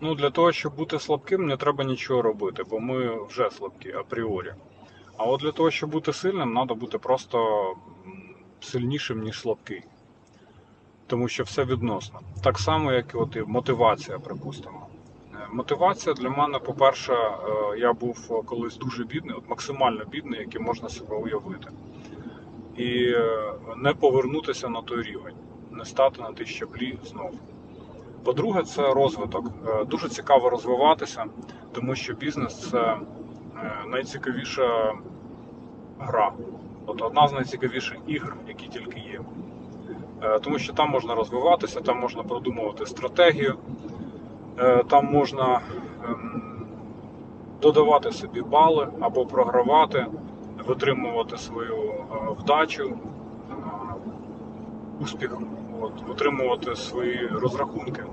Ну, для того, щоб бути слабким, не треба нічого робити, бо ми вже слабкі апріорі. А от для того, щоб бути сильним, треба бути просто сильнішим, ніж слабкий. Тому що все відносно. Так само, як і от і мотивація, припустимо. Е, Мотивація для мене, по-перше, е, я був колись дуже бідний, от максимально бідний, який можна себе уявити. І е, не повернутися на той рівень, не стати на ті щаблі знову. По-друге, це розвиток. Е, Дуже цікаво розвиватися, тому що бізнес це е, найцікавіша гра. От одна з найцікавіших ігр, які тільки є. Е, Тому що там можна розвиватися, там можна продумувати стратегію, там можна ем, додавати собі бали або програвати, витримувати свою вдачу, успіх, от, отримувати свої розрахунки.